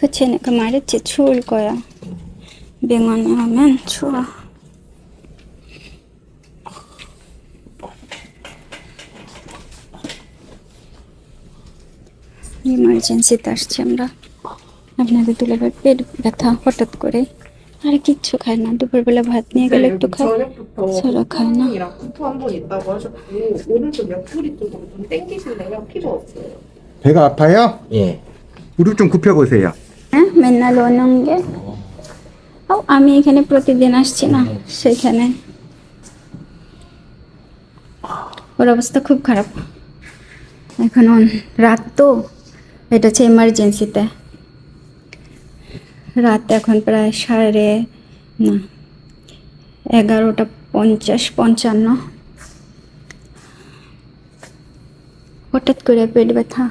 그치 내가 말했지 추울 거야 병원에 오면 추워 ইমার্জেন্সিতে আসছি আমরা আপনাদের দুলাভাই পেট ব্যথা হঠাৎ করে আর কিচ্ছু খায় না দুপুরবেলা ভাত নিয়ে গেলে একটু খায় 저녁부터 서로 가나? 이랑 구토 한 번 있다고 하셨고 오른쪽 옆구리 쪽으로 좀 땡기실래요? 피가 없어요. 배가 아파요? 예. 무릎 좀 굽혀보세요. মেন্নাল ওনঙ্গে ও, আমি এখানে প্রতিদিন আসছি না, সেখানে। ওর অবস্থা খুব খারাপ। এখন রাত তো, এটা হচ্ছে এমার্জেন্সিতে রাত এখন প্রায় সাড়ে, না, এগারোটা পঞ্চাশ, পঞ্চান্ন। হঠাৎ করে পেট ব্যথা।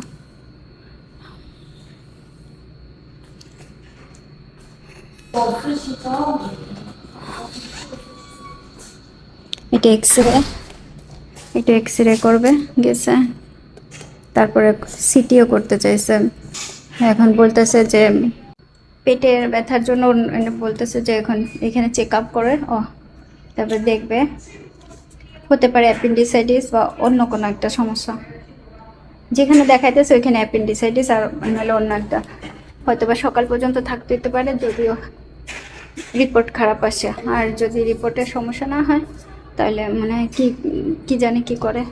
এটা এক্স রে এটা এক্স রে করবে, গেছে। তারপরে সিটিও করতে চাইছে। এখন বলতেছে যে, পেটের ব্যথার জন্য বলতেছে যে, এখন এখানে চেক আপ করে, ও। তারপরে দেখবে, হতে পারে অ্যাপেন্ডিসাইটিস বা অন্য কোনো একটা সমস্যা। যেখানে দেখাইতেছে, ওইখানে অ্যাপেন্ডিসাইটিস আর নাহলে অন্য একটা। হয়তো বা সকাল পর্যন্ত থাকতে হতে পারে, যদিও রিপোর্ট খারাপ আসে। আর যদি রিপোর্টের সমস্যা না হয়, তাহলে মানে কি কি জানে কি করে?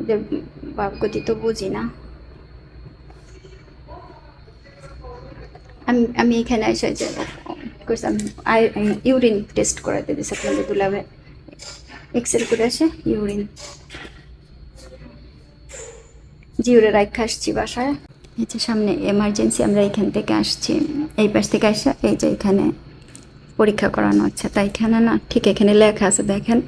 এদের বাপগতি তো বুঝি না। আমি আমি এখানে এসে যে করছিলাম ইউরিন টেস্ট করাতে দিয়েছে আপনাদের দুলাভে এক্স রে করে আসে ইউরিন জিউরে রাখা আসছি বাসায়। এই সামনে এমার্জেন্সি আমরা এখান থেকে আসছি। এই পাশ থেকে আসা, এই যে এখানে পরীক্ষা করানো হচ্ছে। তাই এখানে না, ঠিক এখানে লেখা আছে, দেখেন।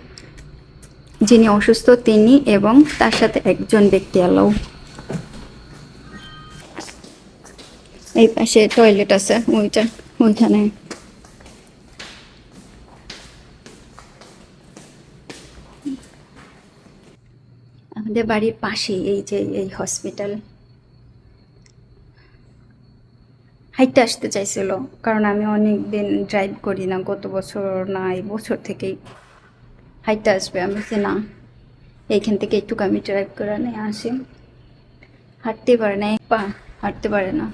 যিনি অসুস্থ, তিনি এবং তার সাথে একজন ব্যক্তি অ্যালাউ এই পাশে টয়লেট আছে, ওইটা, ওইখানে। আমাদের বাড়ির পাশেই, এই যে, এই হসপিটাল হাইটে আসতে চাইছিল। কারণ আমি অনেক দিন ড্রাইভ করি না, গত বছর না, এই বছর থেকেই হাইটে আসবে। আমি বলছি, না, এইখান থেকে একটু আমি ড্রাইভ করে নিয়ে আসি। হাঁটতে পারে না পা হাঁটতে পারে না।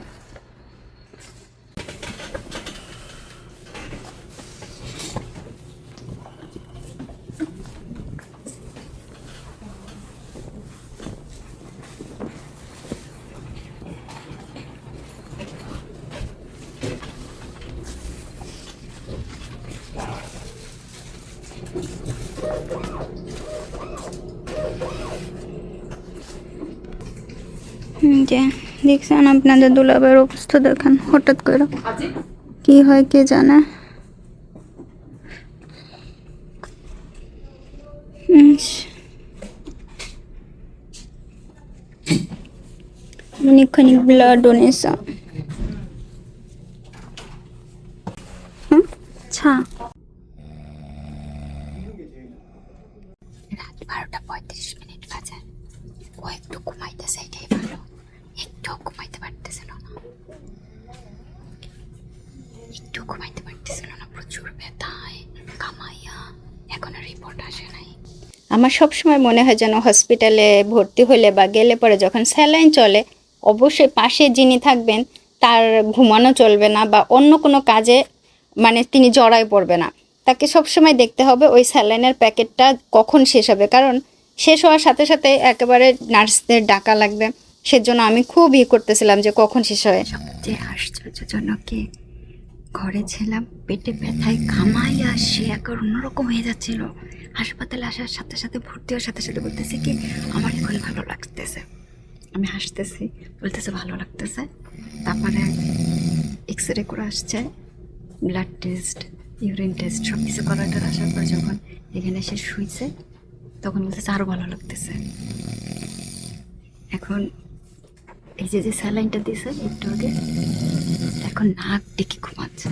যে দেখছেন আপনাদের দুলাবের অবস্থা দেখেন হঠাৎ করে। কি হয় কে জানে? ইস। অনেকখানি ব্লাড ডোনেশন আচ্ছা রাত বারোটা পঁয়ত্রিশ মিনিট বাজে ও একটু ঘুমাইতেছে এটাই ভালো একটু ঘুমাইতে পারতেছিল না একটু ঘুমাইতে পারতেছিল না প্রচুর ব্যথায় কামাইয়া এখনও রিপোর্ট আসে নাই। আমার সব সময় মনে হয় যেন হসপিটালে ভর্তি হলে বা গেলে পরে যখন স্যালাইন চলে অবশ্যই পাশে যিনি থাকবেন তার ঘুমানো চলবে না বা অন্য কোনো কাজে মানে তিনি জড়ায় পড়বে না। তাকে সবসময় দেখতে হবে ওই স্যালাইনের প্যাকেটটা কখন শেষ হবে। কারণ শেষ হওয়ার সাথে সাথে একেবারে নার্সদের ডাকা লাগবে। সেজন্য আমি খুব ই করতেছিলাম যে কখন শেষ হয়। সবচেয়ে আশ্চর্যজনক কি? ঘরে ছিলাম, পেটে ব্যথায় ঘামাই আসছে একবার অন্যরকম হয়ে যাচ্ছিল। হাসপাতালে আসার সাথে সাথে ভর্তি হওয়ার সাথে সাথে বলতেছে কি, আমার এখন ভালো লাগতেছে। আমি হাসতেছি, বলতেছে, ভালো লাগতেছে? তারপরে এক্স রে করে আসছে ব্লাড টেস্ট ইউরিন টেস্ট সব কিছু করাটার আসার পর যখন এখানে এসে শুইছে, তখন বলতেছে আরও ভালো লাগতেছে। এখন এই যে যে স্যালাইনটা দিয়েছে একটু আগে। এখন নাক ডেকে ঘুমাচ্ছে।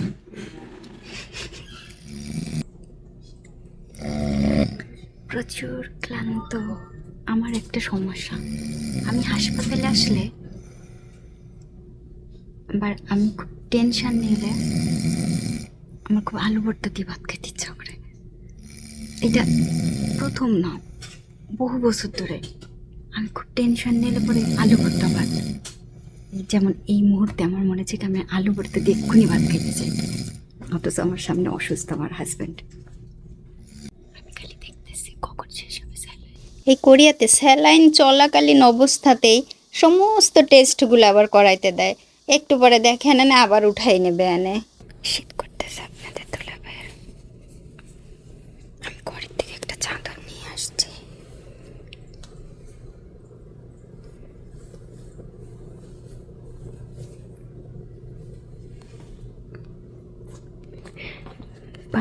প্রচুর ক্লান্ত, আমার একটা সমস্যা। আমি হাসপাতালে আসলে, আবার আমি খুব টেনশন নিলে আমার খুব আলু ভর্তা দিয়ে ভাত খেতে ইচ্ছা করে। এটা প্রথম না, বহু বছর ধরে। আমি খুব টেনশন নিলে পরে আলু ভর্তা ভাত। যেমন এই মুহূর্তে আমার মনে হচ্ছে আমি আলু ভর্তা দিয়ে এক্ষুনি ভাত খেতে চাই অথচ আমার সামনে অসুস্থ আমার হাজব্যান্ড আমি খালি দেখতেছি কখন শেষ হবে এই কোরিয়াতে স্যালাইন চলাকালীন অবস্থাতেই সমস্ত টেস্টগুলো আবার করাইতে দেয়। একটু পরে দেখে না আবার উঠাই নেবে এনে। শীত করতেছে আপনাদের তোলা ভাইয়ের আমি ঘরের থেকে একটা চাদর নিয়ে আসছি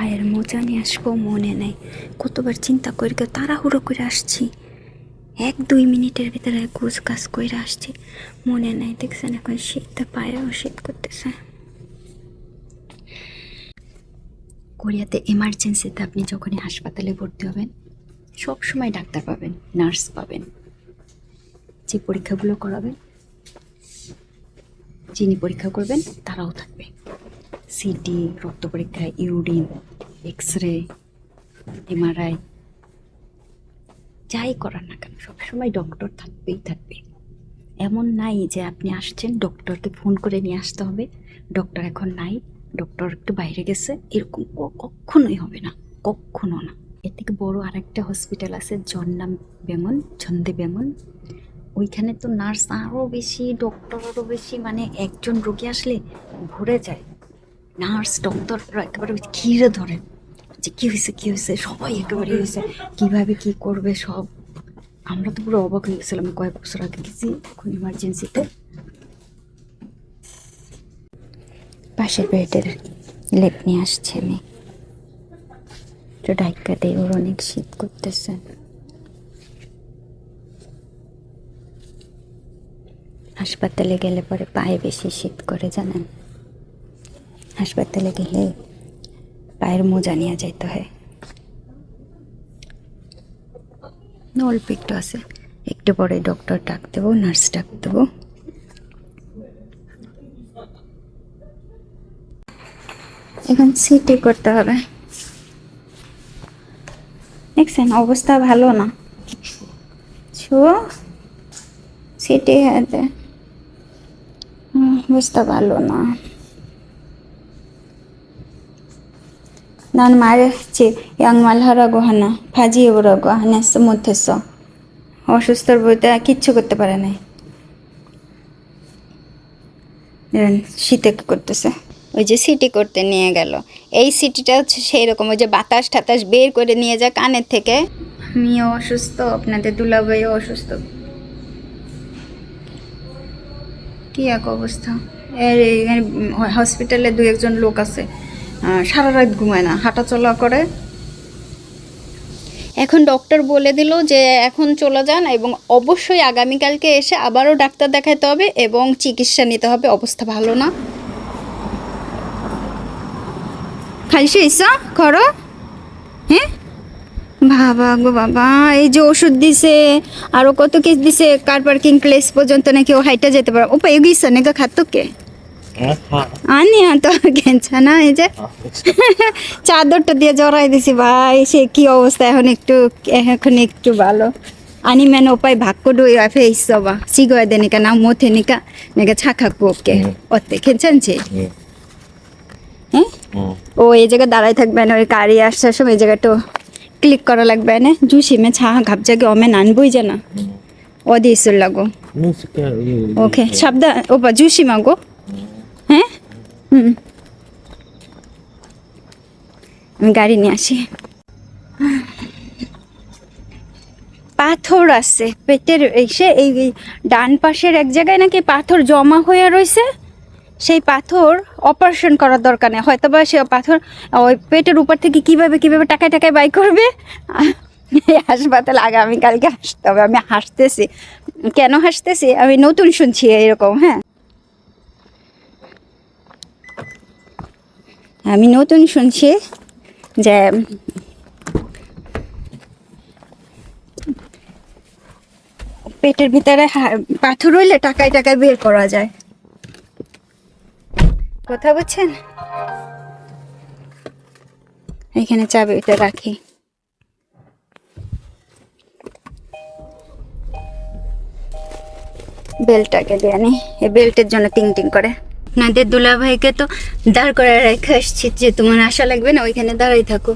পায়ের মোজা নিয়ে আসব, মনে নেই। কতবার চিন্তা করি তাড়াহুড়ো করে আসছি। এক দুই মিনিটের ভিতরে গোছ কাজ করে আসছি। মনে নেই, দেখছেন এখন শীতটা পায়েও শীত করতেছে। কোরিয়াতে এমার্জেন্সিতে আপনি যখনই হাসপাতালে ভর্তি হবেন, সব সময় ডাক্তার পাবেন, নার্স পাবেন। যে পরীক্ষাগুলো করাবেন, যিনি পরীক্ষা করবেন, তারাও থাকবে। সিটি রক্ত পরীক্ষা ইউরিন এক্স রে এমআরআই যাই করার না কেন, সবসময় ডক্টর থাকবেই থাকবে। এমন নাই যে আপনি আসছেন ডক্টরকে ফোন করে নিয়ে আসতে হবে। ডক্টর এখন নাই ডক্টর একটু বাইরে গেছে, এরকম কখনোই হবে না, কখনো না। এর থেকে বড় আরেকটা হসপিটাল আছে, জন্নাম বেঙ্গল ছন্দে বেঙ্গল ওইখানে তো নার্স আরও বেশি ডক্টর আরও বেশি মানে একজন রোগী আসলে ভরে যায়। নার্স ডক্টররা একেবারে ঘিরে ধরে যে কী হয়েছে কী হয়েছে সবাই একেবারে হয়েছে কীভাবে কী করবে সব। আমরা তো পুরো অবাক হয়ে গেছিলাম কয়েক বছর আগে গেছি, এখন ইমার্জেন্সিতে পাশের বেডের লেপ নিয়ে আসছি আমি তো ডাইকা দিয়ে ওর অনেক শীত করতেছে। হাসপাতালে গেলে পরে পায়ে বেশি শীত করে, জানেন? হাসপাতালে গেলে পায়ের মোজা নিয়ে যাইতে হয়। অল্প একটু আছে। একটু পরে ডক্টর ডাক দেবো নার্স ডাক দেবো। এখন সিটি করতে হবে। দেখছেন, অবস্থা ভালো না। ছো সিটি হাতে। অবস্থা ভালো না। ನಾನು মারেছি ইয়াং মালহারা গহনা ফাজি এবর গহনা মধ্যস্য অসুস্থর বইতে কিচ্ছু করতে পারে নাই শীতে করতেছে ওই যে সিটি করতে নিয়ে গেল এই সিটিটা হচ্ছে সেই রকম ওই যে বাতাস টাতাস বের করে নিয়ে যায় কানের থেকে আমিও অসুস্থ আপনাদের দুলাভাইও অসুস্থ কি এক অবস্থা এর হসপিটালে দু একজন লোক আছে সারা রাত ঘুমায় না হাঁটা চলা করে। এখন ডক্টর বলে দিল যে এখন চলে যান এবং অবশ্যই আগামীকালকে এসে আবারও ডাক্তার দেখাতে হবে এবং চিকিৎসা নিতে হবে, অবস্থা ভালো না। খাইছে, ইসা? করো। হ্যাঁ বাবা গো বাবা, এই যে ওষুধ দিছে আরও কত কিছু দিছে, কার পার্কিং প্লেস পর্যন্ত নাকি ও হাইটা যেতে পারো। ও পাই গিয়েছে নাকি খাতো কে আনি তো গেঞ্চা না এই যে। চাদরটা দিয়ে জড়াই দিছি ভাই সে কি অবস্থা? এখন একটু এখন একটু ভালো। আনি মেন উপায় ভাগ্য ডুই আফে ইসবা সিগয় দেনিকা না মোথেনিকা নাকি ছাখা কোপকে অতে খেলছেন যে হ্যাঁ ও এই জায়গায় দাঁড়াই না ওই গাড়ি আসার সময় এই জায়গাটা ক্লিক করা লাগবে না। জুসি জুসিমে ছা ঘাপজাকে অমে নানবই না অদি ইসুর লাগো। ওকে সাবধান ওপা জুসিমা গো হ্যাঁ? হুম। আমি গাড়ি নিয়ে আসি। পাথর আছে। পেটের এসে এই ডান পাশের এক জায়গায় নাকি পাথর জমা হয়ে রয়েছে। সেই পাথর অপারেশন করার দরকার নেই। হয়তো বা সে পাথর ওই পেটের উপর থেকে কীভাবে কীভাবে টাকায় টাকায় বাই করবে? হাসপাতাল আগামীকালকে আসতে হবে। আমি হাসতেছি। কেন হাসতেছি? আমি নতুন শুনছি এরকম হ্যাঁ। আমি নতুন শুনছি যে পেটের ভিতরে পাথর হইলে টাকায় টাকায় বের করা যায়। কথা বলছেন এখানে চাবিটা রাখি। বেলটাকে দিয়ে নি এই বেল্টের জন্য টিং টিং করে। নাদের দুলা ভাইকে তো দাঁড় করে রেখে আসছি যে তোমার আশা লাগবে না, ওইখানে দাঁড়াই থাকো।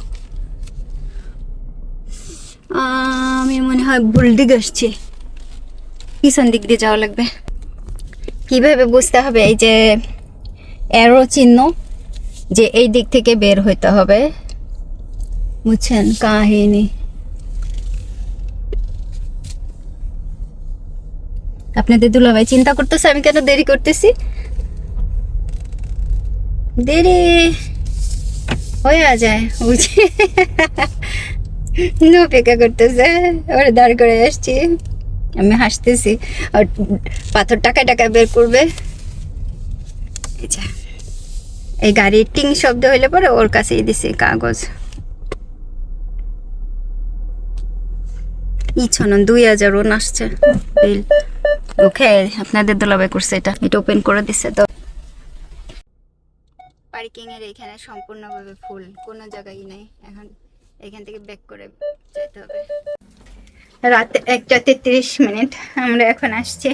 আমি মনে হয় ভুল দিকে আসছি। পিছন দিক দিয়ে যাওয়া লাগবে। কীভাবে বুঝতে হবে এই যে অ্যারো চিহ্ন? যে এই দিক থেকে বের হইতে হবে। বুঝছেন? কাহিনী। আপনাদের দুলাভাই চিন্তা করতেছে, আমি কেন দেরি করতেছি? দেরি। হয়ে যায় বুঝছি অপেক্ষা করতেছে, ওরা দাঁড় করে আসছি। আমি হাসতেছি, আর পাথর টাকা টাকা বের করবে। এই গাড়ির টিং শব্দ হইলে পরে ওর কাছেই দিছি কাগজ। ইচ্ছন দুই হাজার ওন আসছে। ওকে, আপনাদের দোলাবাই করছে এটা। এটা ওপেন করে দিচ্ছে তো। এর এখানে সম্পূর্ণভাবে ফুল কোনো জায়গায় নেই। এখন এখান থেকে ব্যাক করে যেতে হবে। রাত একটা তেত্রিশ মিনিট আমরা এখন আসছি।